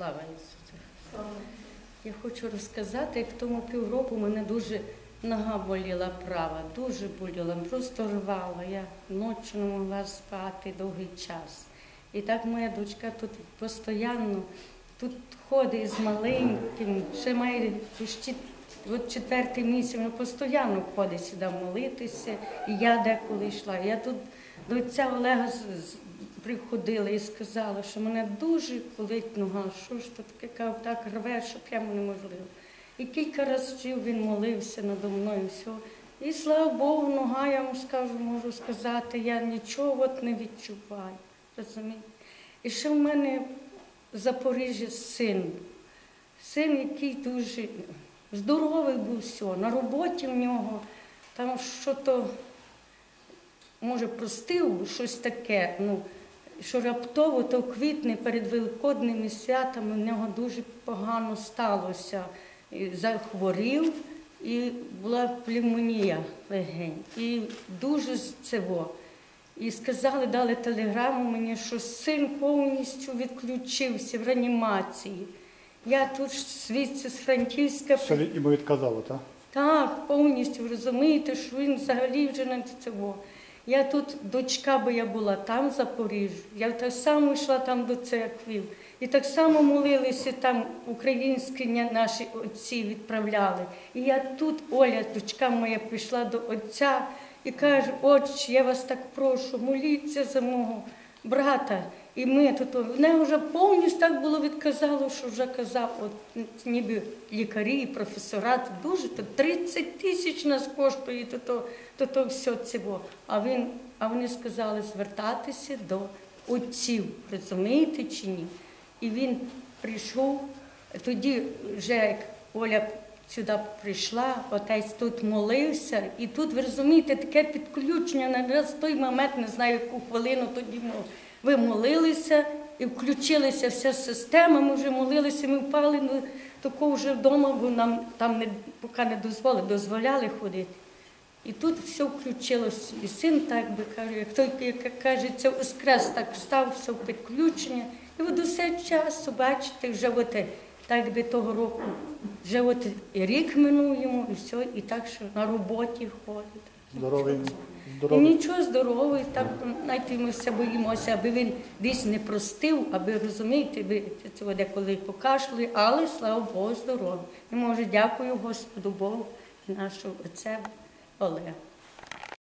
Слава Ісусу! Я хочу розказати, як тому півроку мене дуже нога боліла права, дуже боліла, просто рвала. Я ночі не могла спати довгий час. І так моя дочка тут постійно тут ходить з маленьким, ще має почти от четвертий місяць, вона постійно ходить сюди молитися. І я деколи йшла. Я тут до отця Олега приходила і сказала, що мене дуже болить нога, що ж то таке кажу, так рве, що прямо неможливо. І кілька разів він молився надо мною, все. І слава Богу, нога, я вам скажу, можу сказати, я нічого от не відчуваю. Розумієте? І ще в мене в Запоріжжі син. Син, який дуже здоровий був все. На роботі в нього там що то, може, простив щось таке, ну, що раптово то в квітні перед великодними святами в нього дуже погано сталося. І захворів, і була пневмонія легень. І дуже з цього. І сказали, дали телеграму мені, що син повністю відключився в реанімації. Я тут звідси з Франківська Що він- йому відказали, так? так, повністю розумієте, що він взагалі вже не цього. Я тут дочка, би я була там, в Запоріжжі, я так само йшла там до церкви. І так само молилися там українські наші отці відправляли. І я тут, Оля, дочка моя, прийшла до отця і каже, отче, я вас так прошу, моліться за мого брата. І ми тут, неї вже повністю так було відказало, що вже казав, от ніби лікарі і професора, дуже, то 30 тисяч нас коштує, то, то, то, то все цього. А, він, а вони сказали звертатися до отців, розумієте чи ні? І він прийшов, тоді вже як Оля сюди прийшла, отець тут молився, і тут, ви розумієте, таке підключення на той момент, не знаю, яку хвилину тоді ми, ви молилися і включилася вся система, ми вже молилися, ми впали ну, такого вже вдома, бо нам там не, поки не дозволили, дозволяли ходити. І тут все включилось, і син так би каже, як той як кажеться, воскрес так став, все в підключення. І от усе часу, бачите, вже от, е, так би того року, вже от і рік минув йому, і все, і так, що на роботі ходить. Здоровий, І здоровий. нічого здоровий, так знаєте, ми все боїмося, аби він десь не простив, аби розумієте, ви цього деколи покашли, але слава Богу, здоровий. І може, дякую Господу Богу і нашому отцеві Олегу.